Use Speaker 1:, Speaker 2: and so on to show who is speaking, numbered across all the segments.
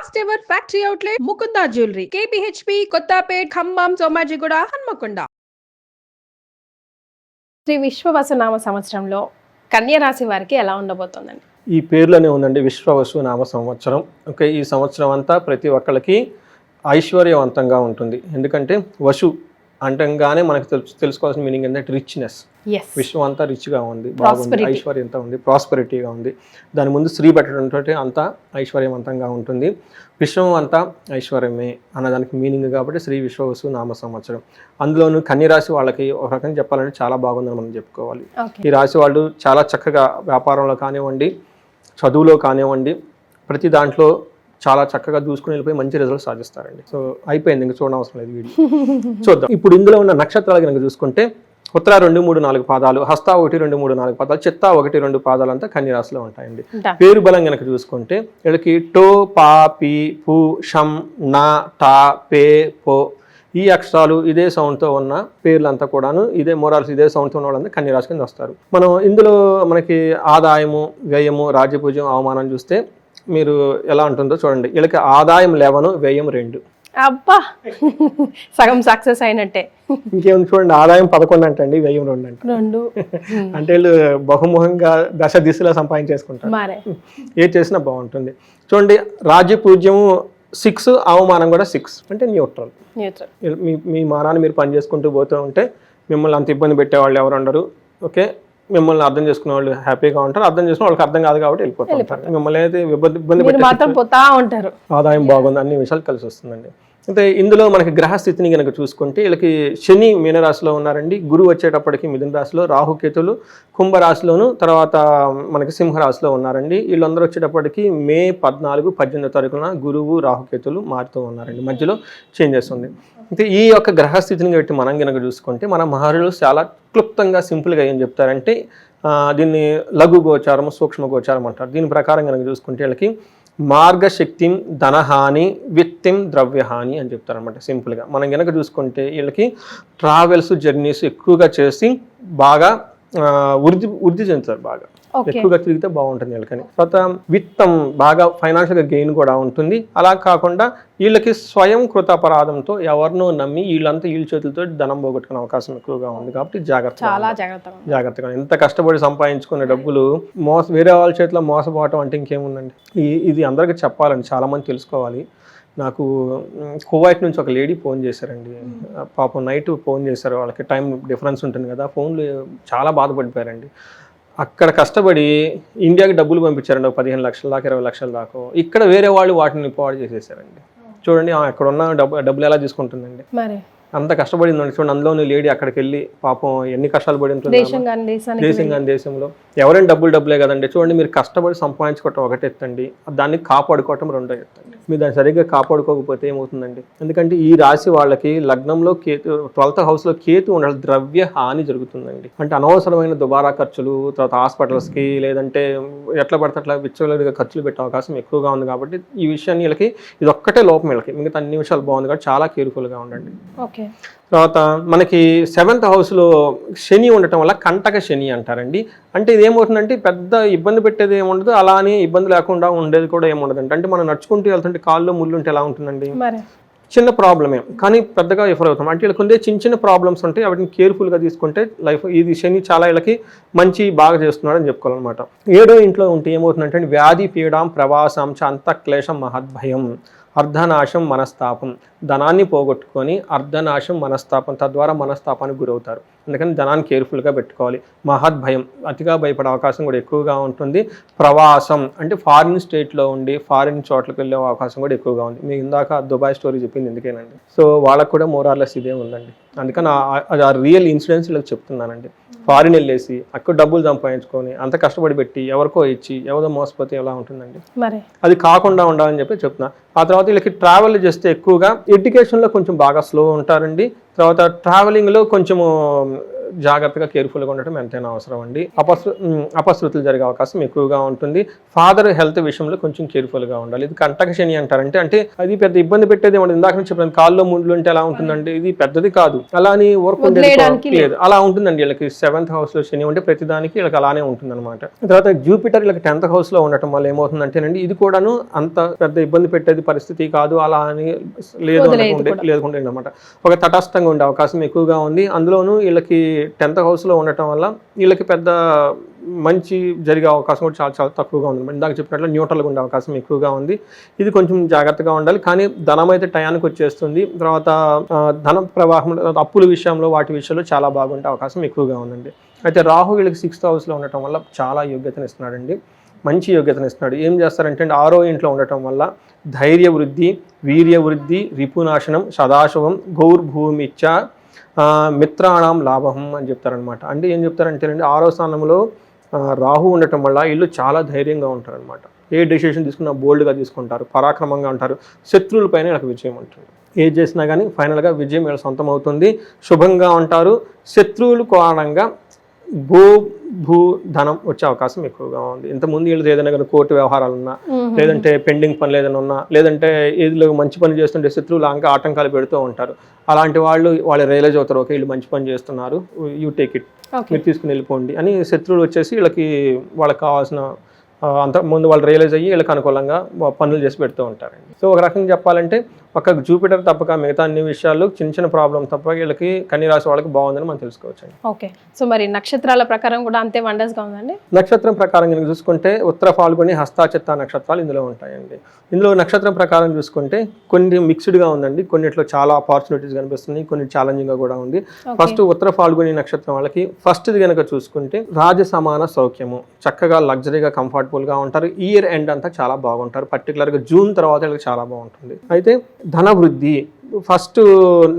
Speaker 1: First ever factory outlet Mukunda jewellery KPHP Kothapet Khammam Somajiguda Hanamkonda
Speaker 2: Sri విశ్వవసనామ సంవత్సరంలో కన్య రాశి వారికి ఎలా ఉండబోతోందండి?
Speaker 3: ఈ పేర్లోనే ఉందండి విశ్వవసు నామ సంవత్సరం. ఓకే ఈ సంవత్సరం అంతా ప్రతి ఒక్కళ్ళకి ఐశ్వర్యవంతంగా ఉంటుంది. ఎందుకంటే వసు అంటంగానే మనకు తెలుసు తెలుసుకోవాల్సిన మీనింగ్ ఏంటంటే రిచ్నెస్ విశ్వం అంతా రిచ్గా ఉంది బాగుంది. ఐశ్వర్యంతో ఉంది ప్రాస్పరిటీగా ఉంది. దాని ముందు స్త్రీ పెట్టడంతో అంతా ఐశ్వర్యవంతంగా ఉంటుంది. విశ్వం అంతా ఐశ్వర్యమే అన్నదానికి మీనింగ్ కాబట్టి శ్రీ విశ్వవసు నామ సంవత్సరం. అందులోనూ కన్యరాశి వాళ్ళకి ఒక రకంగా చెప్పాలంటే చాలా బాగుందని మనం చెప్పుకోవాలి. ఈ రాశి వాళ్ళు చాలా చక్కగా వ్యాపారంలో కానివ్వండి చదువులో కానివ్వండి ప్రతి దాంట్లో చాలా చక్కగా చూసుకుని వెళ్ళిపోయి మంచి రిజల్ట్ సాధిస్తారండి. సో అయిపోయింది ఇంకా చూడడం అవసరం లేదు వీడియో. చూద్దాం. ఇప్పుడు ఇందులో ఉన్న నక్షత్రాలు కనుక చూసుకుంటే ఉత్తర రెండు మూడు నాలుగు పాదాలు హస్త ఒకటి రెండు మూడు నాలుగు పాదాలు చిత్త ఒకటి రెండు పాదాలు అంతా కన్య రాశిలో ఉంటాయండి. పేరు బలం కనుక చూసుకుంటే వీళ్ళకి టో పా పి పు షం నా టా పే పో ఈ అక్షరాలు ఇదే సౌండ్తో ఉన్న పేర్లంతా కూడాను ఇదే మొరాల్స్ ఇదే సౌండ్తో ఉన్న వాళ్ళంతా కన్య రాశి కింద వస్తారు. మనం ఇందులో మనకి ఆదాయము వ్యయము రాజ్యపూజ్యం అవమానం చూస్తే మీరు ఎలా ఉంటుందో చూడండి. వీళ్ళకి ఆదాయం లెవెన్ వ్యయం రెండు.
Speaker 2: అబ్బా! సగం సక్సెస్ అయినట్టే.
Speaker 3: ఇంకేముంది చూడండి ఆదాయం పదకొండు అంటండి వ్యయం రెండు అంట.
Speaker 2: రెండు.
Speaker 3: అంటే వీళ్ళు బహుముఖంగా దశ దిశలో సంపాదించేసుకుంటారు. ఏది చేసినా బాగుంటుంది. చూడండి రాజ్య పూజ్యము సిక్స్ అవమానం కూడా సిక్స్. అంటే న్యూట్రల్.
Speaker 2: న్యూట్రల్.
Speaker 3: మీ మీ మానాన్ని మీరు పని చేసుకుంటూ పోతూ ఉంటే మిమ్మల్ని అంత ఇబ్బంది పెట్టేవాళ్ళు ఎవరు ఉండరు. ఓకే? మిమ్మల్ని అర్థం చేసుకునే వాళ్ళు హ్యాపీగా ఉంటారు. అర్థం చేసుకునే వాళ్ళకి అర్థం కాదు కాబట్టి వెళ్ళిపోతూ. ఉంటారు మిమ్మల్ని అయితే ఇబ్బంది ఇబ్బంది పెట్టే
Speaker 2: ఉంటారు.
Speaker 3: ఆదాయం బాగుంది. అన్ని విషయాలు కలిసి వస్తుందండి. అయితే ఇందులో మనకి గ్రహస్థితిని కనుక చూసుకుంటే వీళ్ళకి శని మీనరాశిలో ఉన్నారండి. గురువు వచ్చేటప్పటికి మిథున రాశిలో రాహుకేతులు కుంభరాశిలోను తర్వాత మనకి సింహరాశిలో ఉన్నారండి. వీళ్ళందరూ వచ్చేటప్పటికి మే పద్నాలుగు పద్దెనిమిదో తారీఖున గురువు రాహుకేతులు మారుతూ ఉన్నారండి. మధ్యలో చేంజెస్ ఉంది అయితే ఈ యొక్క గ్రహస్థితిని బట్టి మనం కనుక చూసుకుంటే మన మహర్షులు చాలా క్లుప్తంగా సింపుల్గా ఏం చెప్తారంటే దీన్ని లఘు గోచారం సూక్ష్మ గోచారం అంటారు. దీని ప్రకారం కనుక చూసుకుంటే వీళ్ళకి మార్గశక్తిం ధనహాని విత్తిం ద్రవ్యహాని అని చెప్తారనమాట సింపుల్గా. మనం కనుక చూసుకుంటే వీళ్ళకి ట్రావెల్స్ జర్నీస్ ఎక్కువగా చేసి బాగా వృద్ధి వృద్ధి చెందుతారు బాగా. ఎక్కువగా తిరిగితే బాగుంటుంది వీళ్ళకని. తర్వాత విత్తం బాగా ఫైనాన్షియల్గా గెయిన్ కూడా ఉంటుంది. అలా కాకుండా వీళ్ళకి స్వయం కృతాపరాధంతో ఎవరినో నమ్మి వీళ్ళంతా వీళ్ళ చేతులతో ధనం పోగొట్టుకునే అవకాశం ఎక్కువగా ఉంది కాబట్టి జాగ్రత్త
Speaker 2: చాలా జాగ్రత్తగా ఉంది.
Speaker 3: జాగ్రత్తగా ఎంత కష్టపడి సంపాదించుకునే డబ్బులు మోస వేరే వాళ్ళ చేతిలో మోసపోవటం అంటే ఇంకేముందండి? ఇది అందరికీ చెప్పాలండి చాలా మంది తెలుసుకోవాలి. నాకు కువైట్ నుంచి ఒక లేడీ ఫోన్ చేశారండి. పాపం నైట్ ఫోన్ చేశారు వాళ్ళకి. టైం డిఫరెన్స్ ఉంటుంది కదా ఫోన్లు చాలా బాధపడిపోయారండి. అక్కడ కష్టపడి ఇండియాకి డబ్బులు పంపించారండి ఒక పదిహేను లక్షల దాకా ఇరవై లక్షల దాకా. ఇక్కడ వేరే వాళ్ళు వాటిని పాడు చేసేసారండి. చూడండి అక్కడ ఉన్న డబ్బు డబ్బులు ఎలా తీసుకుంటుందండి.
Speaker 2: మరి.
Speaker 3: అంత కష్టపడిందండి. చూడండి అందులోని లేడీ అక్కడికి వెళ్ళి పాపం ఎన్ని కష్టాలు పడి ఉంటుంది
Speaker 2: దేశం కానీ
Speaker 3: దేశంలో. ఎవరైనా డబ్బులు డబ్బులే కదండి. చూడండి మీరు కష్టపడి సంపాదించుకోవటం ఒకటి ఎత్తండి దాన్ని కాపాడుకోవటం రెండో ఎత్తండి. మీరు దాన్ని సరిగ్గా కాపాడుకోకపోతే ఏమవుతుందండి? ఎందుకంటే ఈ రాశి వాళ్ళకి లగ్నంలో కేతు ట్వెల్త్ హౌస్లో కేతు ఉండాలి ద్రవ్య హాని జరుగుతుందండి. అంటే అనవసరమైన దుబారా ఖర్చులు తర్వాత హాస్పిటల్స్కి లేదంటే ఎట్లా పడితే అట్లా విచ్చలవిడిగా ఖర్చులు పెట్టే అవకాశం ఎక్కువగా ఉంది కాబట్టి ఈ విషయాన్ని వీళ్ళకి ఇది ఒక్కటే లోపం వీళ్ళకి. మిగతా అన్ని విషయాలు బాగుంది కాబట్టి చాలా కేర్ఫుల్గా ఉండండి.
Speaker 2: ఓకే.
Speaker 3: తర్వాత మనకి సెవెంత్ హౌస్లో శని ఉండటం వల్ల కంటక శని అంటారండి. అంటే ఇది ఏమవుతుందంటే పెద్ద ఇబ్బంది పెట్టేది ఏముండదు అలా అని ఇబ్బంది లేకుండా ఉండేది కూడా ఏముండదండి. అంటే మనం నడుచుకుంటూ వెళ్తుంటే కాళ్ళు ముళ్ళు ఉంటే ఎలా ఉంటుందండి?
Speaker 2: మరి.
Speaker 3: చిన్న ప్రాబ్లమే. కానీ పెద్దగా ఎఫర్ అవుతాం. అంటే వీళ్ళకి ఉండే చిన్న చిన్న ప్రాబ్లమ్స్ ఉంటాయి. వాటిని కేర్ఫుల్గా తీసుకుంటే లైఫ్ ఇది శని చాలా వీళ్ళకి మంచి బాగా చేస్తున్నాడు అని చెప్పుకోవాలన్నమాట. ఏడో ఇంట్లో ఉంటే ఏమవుతుందంటే వ్యాధి పీడాం ప్రవాసం చ అంతఃక్లేశం మహద్భయం అర్ధనాశం మనస్తాపం. ధనాన్ని పోగొట్టుకొని అర్ధనాశం మనస్తాపం తద్వారా మనస్తాపానికి గురవుతారు. అందుకని ధనాన్ని కేర్ఫుల్గా పెట్టుకోవాలి. మహద్భయం అతిగా భయపడే అవకాశం కూడా ఎక్కువగా ఉంటుంది. ప్రవాసం అంటే ఫారిన్ స్టేట్లో ఉండి ఫారిన్ చోట్లకి వెళ్ళే అవకాశం కూడా ఎక్కువగా ఉంది. మీకు ఇందాక దుబాయ్ స్టోరీ చెప్పింది ఎందుకేనండి? సో వాళ్ళకు కూడా మోరార్లెస్ ఇదే ఉందండి. అందుకని ఆ- అది ఆ రియల్ ఇన్సిడెన్స్ ఇలా చెప్తున్నానండి. ఫారిన్ వెళ్ళేసి అక్కడ డబ్బులు సంపాదించుకొని అంత కష్టపడి పెట్టి ఎవరికో ఇచ్చి ఎవరో మోసపోతే ఎలా ఉంటుందండి?
Speaker 2: మరి?
Speaker 3: అది కాకుండా ఉండాలని చెప్పి చెప్తున్నా. ఆ తర్వాత వీళ్ళకి ట్రావెల్ చేస్తే ఎక్కువగా ఎడ్యుకేషన్లో కొంచెం బాగా స్లో ఉంటారండి. తర్వాత ట్రావెలింగ్లో కొంచెము జాగ్రత్తగా కేర్ఫుల్గా ఉండటం ఎంతైనా అవసరం అండి. అపశృ ఉమ్, అపశృతులు జరిగే అవకాశం ఎక్కువగా ఉంటుంది. ఫాదర్ హెల్త్ విషయంలో కొంచెం కేర్ఫుల్గా ఉండాలి. ఇది కంటక శని అంటారంటే అంటే అది పెద్ద ఇబ్బంది పెట్టేది ఏమంటే ఇందాక నుంచి చెప్పాను కాల్లో ముండ్లు ఉంటే ఎలా ఉంటుందండి? ఇది పెద్దది కాదు. అలా అని వర్క్ లేదు. అలా ఉంటుందండి. వీళ్ళకి సెవెంత్ హౌస్లో శని ఉంటే ప్రతిదానికి వీళ్ళకి అలానే ఉంటుంది అనమాట తర్వాత జూపిటర్ వీళ్ళకి టెన్త్ హౌస్లో ఉండటం వల్ల ఏమవుతుందంటేనండి ఇది కూడాను అంత పెద్ద ఇబ్బంది పెట్టేది పరిస్థితి కాదు. అలా అని లేదు. లేకుండా అనమాట ఒక తటస్థంగా ఉండే అవకాశం ఎక్కువగా ఉంది. అందులోనూ వీళ్ళకి టెన్త్ హౌస్లో ఉండటం వల్ల వీళ్ళకి పెద్ద మంచి జరిగే అవకాశం కూడా చాలా చాలా తక్కువగా ఉంది. ఇందాక చెప్పినట్లు న్యూట్రల్గా ఉండే అవకాశం ఎక్కువగా ఉంది. ఇది కొంచెం జాగ్రత్తగా ఉండాలి. కానీ ధనం అయితే టయానికి వచ్చేస్తుంది. తర్వాత ధన ప్రవాహం తర్వాత అప్పుల విషయంలో వాటి విషయంలో చాలా బాగుండే అవకాశం ఎక్కువగా ఉందండి. అయితే రాహు వీళ్ళకి సిక్స్త్ హౌస్లో ఉండటం వల్ల చాలా యోగ్యతను ఇస్తున్నాడండి. మంచి యోగ్యతను ఇస్తున్నాడు. ఏం చేస్తారంటే ఆరో ఇంట్లో ఉండటం వల్ల ధైర్య వృద్ధి వీర్య వృద్ధి రిపునాశనం సదాశివం గౌర్భూమిచ్చ మిత్రాణం లాభం అని చెప్తారనమాట అంటే ఏం చెప్తారంటే అండి ఆరో స్థానంలో రాహు ఉండటం వల్ల వీళ్ళు చాలా ధైర్యంగా ఉంటారనమాట ఏ డెసిషన్ తీసుకున్నా బోల్డ్గా తీసుకుంటారు పరాక్రమంగా ఉంటారు శత్రువులపైన వీళ్ళకి విజయం ఉంటుంది. ఏది చేసినా కానీ ఫైనల్గా విజయం వీళ్ళ సొంతం అవుతుంది శుభంగా ఉంటారు శత్రువులు కారణంగా భూ భూ ధనం వచ్చే అవకాశం ఎక్కువగా ఉంది. ఇంతకుముందు వీళ్ళు ఏదైనా కానీ కోర్టు వ్యవహారాలు ఉన్నా లేదంటే పెండింగ్ పనులు ఏదైనా ఉన్నా లేదంటే ఏదిలో మంచి పని చేస్తుంటే శత్రువులు ఇంకా ఆటంకాలు పెడుతూ ఉంటారు. అలాంటి వాళ్ళు వాళ్ళు రియలైజ్ అవుతారు ఓకే వీళ్ళు మంచి పని చేస్తున్నారు యూ టేక్ ఇట్ మీరు తీసుకుని వెళ్ళిపోండి అని శత్రువులు వచ్చేసి వీళ్ళకి వాళ్ళకి కావాల్సిన అంత ముందు వాళ్ళు రియలైజ్ అయ్యి వీళ్ళకి అనుకూలంగా పనులు చేసి పెడుతూ ఉంటారండి. సో ఒక రకంగా చెప్పాలంటే ఒక జూపిటర్ తప్పక మిగతా అన్ని విషయాలు చిన్న చిన్న ప్రాబ్లం తప్ప వీళ్ళకి కన్యరాశి వాళ్ళకి బాగుందని మనం తెలుసుకోవచ్చు
Speaker 2: ఓకే. సో మరి నక్షత్రాల ప్రకారం కూడా అంతే వండర్స్గా ఉందండి?
Speaker 3: నక్షత్రం ప్రకారం కనుక చూసుకుంటే ఉత్తర ఫాల్గుని హస్తాచిత్త నక్షత్రాలు ఇందులో ఉంటాయండి. ఇందులో నక్షత్రం ప్రకారం చూసుకుంటే కొన్ని మిక్స్డ్గా ఉందండి. కొన్నిట్లో చాలా ఆపర్చునిటీస్ కనిపిస్తున్నాయి. కొన్ని ఛాలెంజింగ్గా కూడా ఉంది. ఫస్ట్ ఉత్తర ఫాల్గుని నక్షత్రం వాళ్ళకి ఫస్ట్ది కనుక చూసుకుంటే రాజ సమాన సౌఖ్యము. చక్కగా లగ్జరీగా కంఫర్టబుల్గా ఉంటారు. ఇయర్ ఎండ్ అంతా చాలా బాగుంటారు. పర్టికులర్గా జూన్ తర్వాత వీళ్ళకి చాలా బాగుంటుంది. అయితే ధన వృద్ధి ఫస్ట్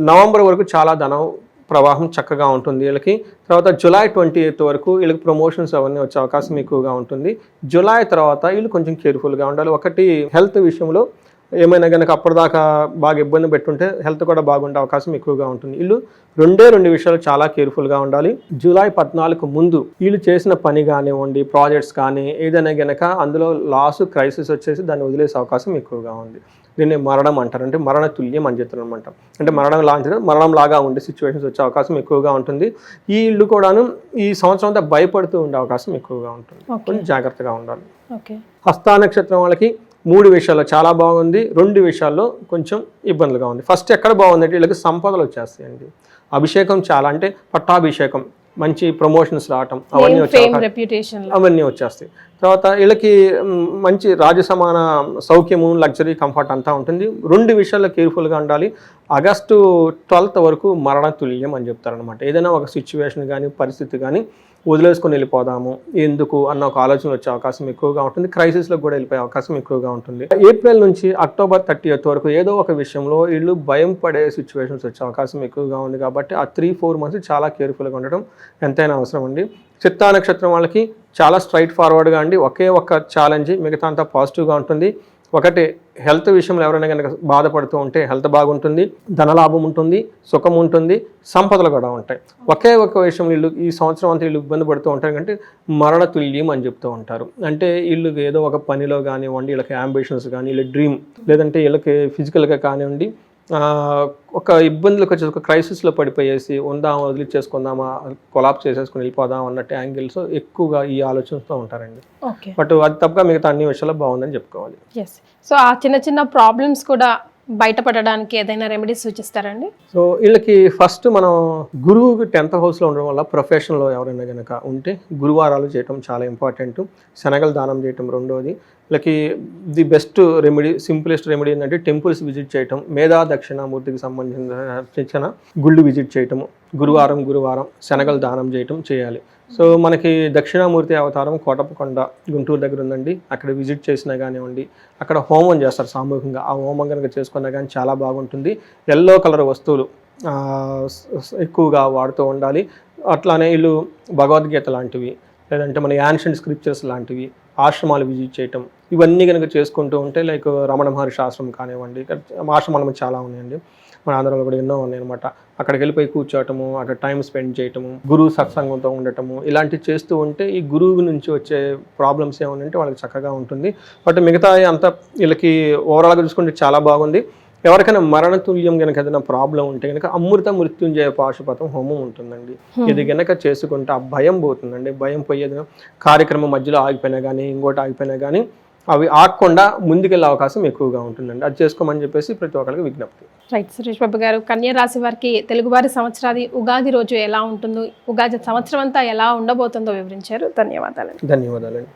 Speaker 3: నవంబర్ వరకు చాలా ధనం ప్రవాహం చక్కగా ఉంటుంది వీళ్ళకి. తర్వాత జులై ట్వంటీ ఎయిత్ వరకు వీళ్ళకి ప్రమోషన్స్ అవన్నీ వచ్చే అవకాశం ఎక్కువగా ఉంటుంది. జూలై తర్వాత వీళ్ళు కొంచెం కేర్ఫుల్గా ఉండాలి. ఒకటి హెల్త్ విషయంలో ఏమైనా కనుక అప్పటిదాకా బాగా ఇబ్బంది పెట్టుంటే హెల్త్ కూడా బాగుండే అవకాశం ఎక్కువగా ఉంటుంది. వీళ్ళు రెండే రెండు విషయాలు చాలా కేర్ఫుల్గా ఉండాలి. జూలై పద్నాలుగు ముందు వీళ్ళు చేసిన పని కానివ్వండి ప్రాజెక్ట్స్ కానీ ఏదైనా గనక అందులో లాస్ క్రైసిస్ వచ్చేసి దాన్ని వదిలేసే అవకాశం ఎక్కువగా ఉంది. దీన్ని మరణం అంటారు. అంటే మరణ తుల్యం అని చెప్తారు అనమాట అంటే మరణం లాంటిది మరణం లాగా ఉండే సిచ్యువేషన్స్ వచ్చే అవకాశం ఎక్కువగా ఉంటుంది. ఈ ఇల్లు కూడాను ఈ సంవత్సరం అంతా భయపడుతూ ఉండే అవకాశం ఎక్కువగా ఉంటుంది. కొంచెం జాగ్రత్తగా ఉండాలి.
Speaker 2: ఓకే.
Speaker 3: హస్తా నక్షత్రం వాళ్ళకి మూడు విషయాల్లో చాలా బాగుంది. రెండు విషయాల్లో కొంచెం ఇబ్బందులుగా ఉంది. ఫస్ట్ ఎక్కడ బాగుందంటే వీళ్ళకి సంపదలు వచ్చేస్తాయండి. అభిషేకం చాలా అంటే పట్టాభిషేకం. మంచి ప్రమోషన్స్ రావటం అవన్నీ అవన్నీ వచ్చేస్తాయి. తర్వాత వీళ్ళకి మంచి రాజసమాన సౌఖ్యము లగ్జరీ కంఫర్ట్ అంతా ఉంటుంది. రెండు విషయాల్లో కేర్ఫుల్గా ఉండాలి. ఆగస్టు ట్వెల్త్ వరకు మరణ తుల్యం అని చెప్తారనమాట ఏదైనా ఒక సిచ్యువేషన్ కానీ పరిస్థితి కానీ వదిలేసుకొని వెళ్ళిపోదాము. ఎందుకు? అన్న ఒక ఆలోచన వచ్చే అవకాశం ఎక్కువగా ఉంటుంది. క్రైసిస్లో కూడా వెళ్ళిపోయే అవకాశం ఎక్కువగా ఉంటుంది. ఏప్రిల్ నుంచి అక్టోబర్ థర్టీ వరకు ఏదో ఒక విషయంలో వీళ్ళు భయం పడే సిచ్యువేషన్స్ వచ్చే అవకాశం ఎక్కువగా ఉంది కాబట్టి ఆ త్రీ ఫోర్ మంత్స్ చాలా కేర్ఫుల్గా ఉండడం ఎంతైనా అవసరం అండి. చిత్తా నక్షత్రం వాళ్ళకి చాలా స్ట్రైట్ ఫార్వర్డ్గా అండి. ఒకే ఒక్క ఛాలెంజ్ మిగతా అంతా పాజిటివ్గా ఉంటుంది. ఒకటి హెల్త్ విషయంలో ఎవరైనా కనుక బాధపడుతూ ఉంటే హెల్త్ బాగుంటుంది ధనలాభం ఉంటుంది సుఖం ఉంటుంది సంపదలు కూడా ఉంటాయి. ఒకే ఒక విషయం వీళ్ళు ఈ సంవత్సరం అంతా వీళ్ళు ఇబ్బంది పడుతూ ఉంటారు అంటే మరణ తుల్యం అని చెప్తూ ఉంటారు. అంటే వీళ్ళు ఏదో ఒక పనిలో కానివ్వండి వీళ్ళకి అంబిషన్స్ కానీ వీళ్ళ డ్రీమ్ లేదంటే వీళ్ళకి ఫిజికల్గా కానివ్వండి ఒక ఇబ్బందులకు వచ్చేసి ఒక క్రైసిస్లో పడిపోయేసి ఉందామా వదిలిచ్చేసుకుందామా కొలాప్స్ చేసేసుకుని వెళ్ళిపోదాం అన్నట్టు యాంగిల్స్ ఎక్కువగా ఈ ఆలోచనతో ఉంటారండి.
Speaker 2: ఓకే.
Speaker 3: బట్ అది తప్పగా మిగతా అన్ని విషయాల్లో బాగుందని చెప్పుకోవాలి.
Speaker 2: సో ఆ చిన్న చిన్న ప్రాబ్లమ్స్ కూడా బయటపడడానికి ఏదైనా రెమెడీస్ సూచిస్తారండి?
Speaker 3: సో వీళ్ళకి ఫస్ట్ మనం గురువుకి టెన్త్ హౌస్లో ఉండడం వల్ల ప్రొఫెషన్లో ఎవరైనా కనుక ఉంటే గురువారాలు చేయటం చాలా ఇంపార్టెంట్ శనగలు దానం చేయటం రెండోది. వీళ్ళకి the best remedy simplest remedy ఏంటంటే టెంపుల్స్ విజిట్ చేయటం మేధా దక్షిణామూర్తికి సంబంధించిన గుళ్ళు విజిట్ చేయటము గురువారం గురువారం శనగలు దానం చేయటం చేయాలి. సో మనకి దక్షిణామూర్తి అవతారం కోటప్పకొండ గుంటూరు దగ్గర ఉందండి. అక్కడ విజిట్ చేసినా కానివ్వండి అక్కడ హోమం చేస్తారు సామూహికంగా. ఆ హోమం కనుక చేసుకున్నా కానీ చాలా బాగుంటుంది. ఎల్లో కలర్ వస్తువులు ఎక్కువగా వాడుతూ ఉండాలి. అట్లానే వీళ్ళు భగవద్గీత లాంటివి లేదంటే మన యాన్షియంట్ స్క్రిప్చర్స్ లాంటివి ఆశ్రమాలు విజిట్ చేయటం ఇవన్నీ కనుక చేసుకుంటూ ఉంటే లైక్ రమణ మహర్షి ఆశ్రమం కానివ్వండి ఇక్కడ ఆశ్రమాలు చాలా ఉన్నాయండి. మన ఆంధ్రాలో కూడా ఎన్నో ఉన్నాయి అనమాట అక్కడికి వెళ్ళిపోయి కూర్చోవటము అక్కడ టైం స్పెండ్ చేయటము గురువు సత్సంగంతో ఉండటము ఇలాంటివి చేస్తూ ఉంటే ఈ గురువు నుంచి వచ్చే ప్రాబ్లమ్స్ ఏమైనా ఉంటే వాళ్ళకి చక్కగా ఉంటుంది. బట్ మిగతా అంతా వీళ్ళకి ఓవరాల్గా చూసుకుంటే చాలా బాగుంది. ఎవరికైనా మరణతుల్యం కనుక ఏదైనా ప్రాబ్లం ఉంటే కనుక అమృత మృత్యుంజయ పాశుపతం హోమం ఉంటుందండి. ఇది కనుక చేసుకుంటే ఆ భయం పోతుందండి. భయం పోయేది కార్యక్రమం మధ్యలో ఆగిపోయినా కానీ ఇంకోటి ఆగిపోయినా కానీ అవి ఆగకుండా ముందుకెళ్ళే అవకాశం ఎక్కువగా ఉంటుందండి. అది చేసుకోమని చెప్పేసి ప్రతి ఒక్కరికి విజ్ఞప్తి.
Speaker 2: రైట్. సురేష్ బాబు గారు కన్యా రాశి వారికి తెలుగువారి సంవత్సరాది ఉగాది రోజు ఎలా ఉంటుందో ఉగాది సంవత్సరం అంతా ఎలా ఉండబోతుందో వివరించారు. ధన్యవాదాలు
Speaker 3: ధన్యవాదాలండి.